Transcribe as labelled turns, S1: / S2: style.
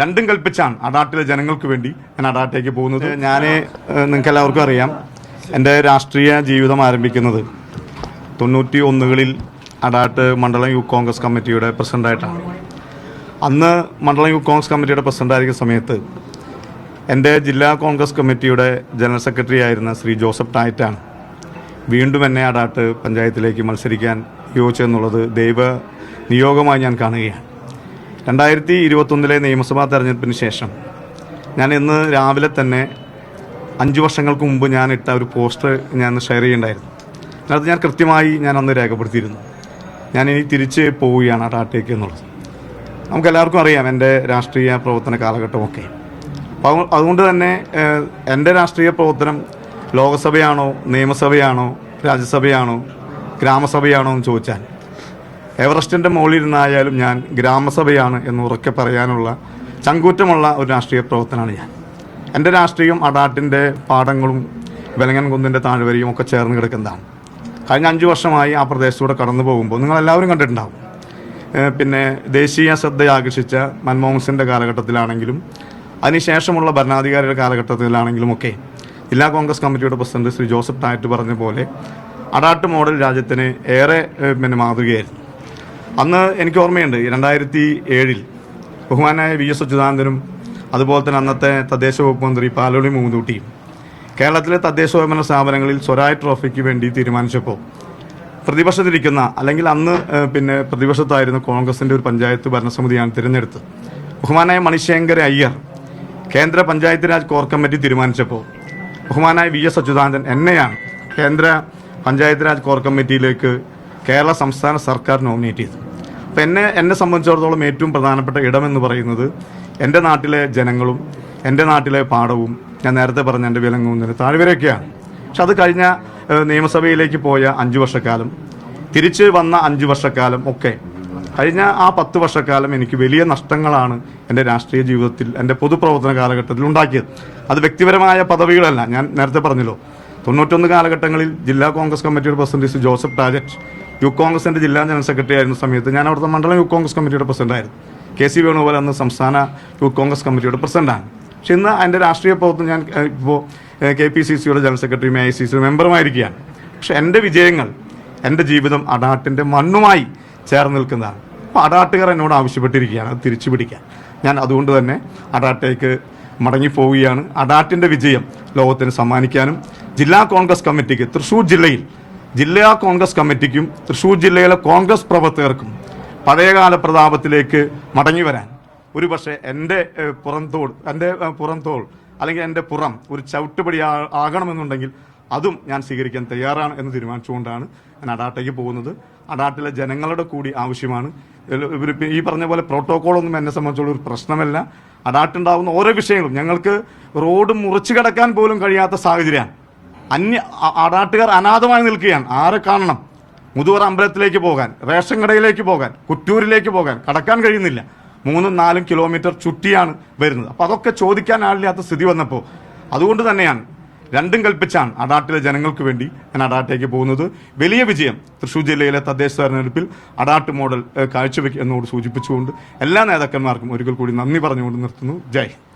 S1: രണ്ടും കൽപ്പിച്ചാണ് അടാട്ടിലെ ജനങ്ങൾക്ക് വേണ്ടി ഞാൻ അടാട്ടേക്ക് പോകുന്നത്. ഞാൻ നിങ്ങൾക്ക് എല്ലാവർക്കും അറിയാം. എന്റെ രാഷ്ട്രീയ ജീവിതം ആരംഭിക്കുന്നത് തൊണ്ണൂറ്റി ഒന്നുകളിൽ അടാട്ട് മണ്ഡലം യൂത്ത് കോൺഗ്രസ് കമ്മിറ്റിയുടെ പ്രസിഡന്റായിട്ടാണ് അന്ന് മണ്ഡലം യൂത്ത് കോൺഗ്രസ് കമ്മിറ്റിയുടെ പ്രസിഡന്റായിരിക്കുന്ന സമയത്ത് എന്റെ ജില്ലാ കോൺഗ്രസ് കമ്മിറ്റിയുടെ ജനറൽ സെക്രട്ടറി ആയിരുന്ന ശ്രീ ജോസഫ് ടായറ്റാണ് വീണ്ടും എന്നെ അടാട്ട് പഞ്ചായത്തിലേക്ക് മത്സരിക്കാൻ യോജിച്ചെന്നുള്ളത് ദൈവ നിയോഗമായി ഞാൻ കാണുകയാണ്. രണ്ടായിരത്തി ഇരുപത്തൊന്നിലെ നിയമസഭാ തെരഞ്ഞെടുപ്പിന് ശേഷം ഞാൻ ഇന്ന് രാവിലെ തന്നെ അഞ്ച് വർഷങ്ങൾക്ക് മുമ്പ് ഞാൻ ഇട്ട ഒരു പോസ്റ്റർ ഞാൻ ഷെയർ ചെയ്യേണ്ടായിരുന്നു. അതിനകത്ത് ഞാൻ കൃത്യമായി ഞാൻ അന്ന് രേഖപ്പെടുത്തിയിരുന്നു. ഞാൻ ഇനി തിരിച്ച് പോവുകയാണ് ആ ടാറ്റയ്ക്ക് എന്നുള്ളത്. നമുക്ക് എല്ലാവർക്കും അറിയാം എന്റെ രാഷ്ട്രീയ പ്രവർത്തന കാലഘട്ടമൊക്കെ. അപ്പോൾ അതുകൊണ്ട് തന്നെ എന്റെ രാഷ്ട്രീയ പ്രവർത്തനം ലോകസഭയാണോ നിയമസഭയാണോ രാജ്യസഭയാണോ ഗ്രാമസഭയാണോ എന്ന് ചോദിച്ചാൽ എവറസ്റ്റിന്റെ മുകളിലിരുന്നായാലും ഞാൻ ഗ്രാമസഭയാണ് എന്ന് ഉറക്കെ പറയാനുള്ള ചങ്കൂറ്റമുള്ള ഒരു രാഷ്ട്രീയ പ്രവർത്തനമാണ് ഞാൻ. എന്റെ രാഷ്ട്രീയം അടാട്ടിന്റെ പാടങ്ങളും വെലങ്ങൻകുന്നിന്റെ താഴ്വരയും ഒക്കെ ചേർന്ന് കിടക്കുന്നതാണ്. കഴിഞ്ഞ അഞ്ച് വർഷമായി ആ പ്രദേശത്തൂടെ കടന്നു പോകുമ്പോൾ നിങ്ങളെല്ലാവരും കണ്ടിട്ടുണ്ടാവും. പിന്നെ ദേശീയ ശ്രദ്ധ ആകർഷിച്ച മൻമോഹൻ സിംഗിന്റെ കാലഘട്ടത്തിലാണെങ്കിലും അതിനുശേഷമുള്ള ഭരണാധികാരിയുടെ കാലഘട്ടത്തിലാണെങ്കിലും ഒക്കെ ജില്ലാ കോൺഗ്രസ് കമ്മിറ്റിയുടെ പ്രസിഡന്റ് ശ്രീ ജോസഫ് ടായറ്റ് പറഞ്ഞ പോലെ അടാട്ട് മോഡൽ രാജ്യത്തിന് ഏറെ പിന്നെ മാതൃകയായിരുന്നു. അന്ന് എനിക്ക് ഓർമ്മയുണ്ട് രണ്ടായിരത്തി ഏഴിൽ ബഹുമാനായ വി എസ് അച്യുതാനന്ദനും അതുപോലെ തന്നെ അന്നത്തെ തദ്ദേശ വകുപ്പ് മന്ത്രി പാലോളി മൂന്നൂട്ടിയും കേരളത്തിലെ തദ്ദേശ സ്വയംഭരണ സ്ഥാപനങ്ങളിൽ സ്വരായ് ട്രോഫിക്ക് വേണ്ടി തീരുമാനിച്ചപ്പോൾ പ്രതിപക്ഷത്തിരിക്കുന്ന അല്ലെങ്കിൽ അന്ന് പിന്നെ പ്രതിപക്ഷത്തായിരുന്ന കോൺഗ്രസിന്റെ ഒരു പഞ്ചായത്ത് ഭരണസമിതിയാണ് തിരഞ്ഞെടുത്തത്. ബഹുമാനായ മണിശേഖര അയ്യർ കേന്ദ്ര പഞ്ചായത്ത് രാജ് കോർ കമ്മിറ്റി തീരുമാനിച്ചപ്പോൾ ബഹുമാനായ വി എസ് അച്യുതാനന്ദൻ എന്നെയാണ് കേന്ദ്ര പഞ്ചായത്ത് രാജ് കോർ കമ്മിറ്റിയിലേക്ക് കേരള സംസ്ഥാന സർക്കാർ നോമിനേറ്റ് ചെയ്തു അപ്പം എന്നെ എന്നെ സംബന്ധിച്ചിടത്തോളം ഏറ്റവും പ്രധാനപ്പെട്ട ഇടമെന്ന് പറയുന്നത് എന്റെ നാട്ടിലെ ജനങ്ങളും എന്റെ നാട്ടിലെ പാടവും ഞാൻ നേരത്തെ പറഞ്ഞ എന്റെ വിലങ്ങുന്നതിന് താഴ്വരയൊക്കെയാണ്. പക്ഷെ അത് കഴിഞ്ഞ നിയമസഭയിലേക്ക് പോയ അഞ്ച് വർഷക്കാലം തിരിച്ച് വന്ന അഞ്ച് വർഷക്കാലം ഒക്കെ കഴിഞ്ഞ ആ പത്ത് വർഷക്കാലം എനിക്ക് വലിയ നഷ്ടങ്ങളാണ് എന്റെ രാഷ്ട്രീയ ജീവിതത്തിൽ എന്റെ പൊതുപ്രവർത്തന കാലഘട്ടത്തിൽ ഉണ്ടാക്കിയത്. അത് വ്യക്തിപരമായ പദവികളല്ല ഞാൻ നേരത്തെ പറഞ്ഞല്ലോ. തൊണ്ണൂറ്റൊന്ന് കാലഘട്ടങ്ങളിൽ ജില്ലാ കോൺഗ്രസ് കമ്മിറ്റിയുടെ പ്രസിഡന്റ് ജോസഫ് ടാജറ്റ് യൂത്ത് കോൺഗ്രസിന്റെ ജില്ലാ ജനറൽ സെക്രട്ടറി ആയിരുന്ന സമയത്ത് ഞാൻ അവിടുത്തെ മണ്ഡലം യൂത്ത് കോൺഗ്രസ് കമ്മിറ്റിയുടെ പ്രസിഡന്റായിരുന്നു കെ സി വേണുഗോപാൽ അന്ന് സംസ്ഥാന യൂത്ത് കോൺഗ്രസ് കമ്മിറ്റിയുടെ പ്രസിഡന്റാണ് പക്ഷെ ഇന്ന് അതിന്റെ രാഷ്ട്രീയ പ്രവർത്തനം ഞാൻ ഇപ്പോൾ കെ പി സി സിയുടെ ജനറൽ സെക്രട്ടറിയും ഐ സി സിയുടെ മെമ്പറുമായിരിക്കുകയാണ്. പക്ഷെ എന്റെ വിജയങ്ങൾ എന്റെ ജീവിതം അടാട്ടിന്റെ മണ്ണുമായി ചേർന്ന് നിൽക്കുന്നതാണ്. അപ്പോൾ അടാട്ടുകാർ എന്നോട് ആവശ്യപ്പെട്ടിരിക്കുകയാണ് അത് തിരിച്ചു പിടിക്കാൻ. ഞാൻ അതുകൊണ്ട് തന്നെ അടാട്ടേക്ക് മടങ്ങിപ്പോവുകയാണ്. അടാട്ടിന്റെ വിജയം ലോകത്തിന് സമ്മാനിക്കാനും ജില്ലാ കോൺഗ്രസ് കമ്മിറ്റിക്ക് തൃശ്ശൂർ ജില്ലയിൽ ജില്ലാ കോൺഗ്രസ് കമ്മിറ്റിക്കും തൃശ്ശൂർ ജില്ലയിലെ കോൺഗ്രസ് പ്രവർത്തകർക്കും പഴയകാല പ്രതാപത്തിലേക്ക് മടങ്ങി വരാൻ. ഒരുപക്ഷെ എന്റെ പുറന്തോൾ എന്റെ പുറന്തോൾ അല്ലെങ്കിൽ എന്റെ പുറം ഒരു ചവിട്ടുപടി ആകണമെന്നുണ്ടെങ്കിൽ അതും ഞാൻ സ്വീകരിക്കാൻ തയ്യാറാണ് എന്ന് തീരുമാനിച്ചുകൊണ്ടാണ് ഞാൻ അടാട്ടയ്ക്ക് പോകുന്നത്. അടാട്ടിലെ ജനങ്ങളുടെ കൂടി ആവശ്യമാണ്. ഈ പറഞ്ഞ പോലെ പ്രോട്ടോക്കോളൊന്നും എന്നെ സംബന്ധിച്ചുള്ള ഒരു പ്രശ്നമല്ല. അടാട്ടുണ്ടാവുന്ന ഓരോ വിഷയങ്ങളും ഞങ്ങൾക്ക് റോഡ് മുറിച്ചു കിടക്കാൻ പോലും കഴിയാത്ത സാഹചര്യമാണ്. അന്യ ആടാട്ടുകാർ അനാഥമായി നിൽക്കുകയാണ്. ആരെ കാണണം? മുതുവർ അമ്പലത്തിലേക്ക് പോകാൻ റേഷൻ കടയിലേക്ക് പോകാൻ കുറ്റൂരിലേക്ക് പോകാൻ കടക്കാൻ കഴിയുന്നില്ല. മൂന്നും നാലും കിലോമീറ്റർ ചുറ്റിയാണ് വരുന്നത്. അപ്പോൾ അതൊക്കെ ചോദിക്കാൻ ആളില്ലാത്ത സ്ഥിതി വന്നപ്പോൾ അതുകൊണ്ട് തന്നെയാണ് രണ്ടും കൽപ്പിച്ചാണ് അടാട്ടിലെ ജനങ്ങൾക്ക് വേണ്ടി ഞാൻ അടാട്ടിലേക്ക് പോകുന്നത്. വലിയ വിജയം തൃശ്ശൂർ ജില്ലയിലെ തദ്ദേശ തെരഞ്ഞെടുപ്പിൽ അടാട്ട് മോഡൽ കാഴ്ചവെക്കുന്നതോട് സൂചിപ്പിച്ചുകൊണ്ട് എല്ലാ നേതാക്കന്മാർക്കും ഒരിക്കൽ കൂടി നന്ദി പറഞ്ഞുകൊണ്ട് നിർത്തുന്നു. ജയ്.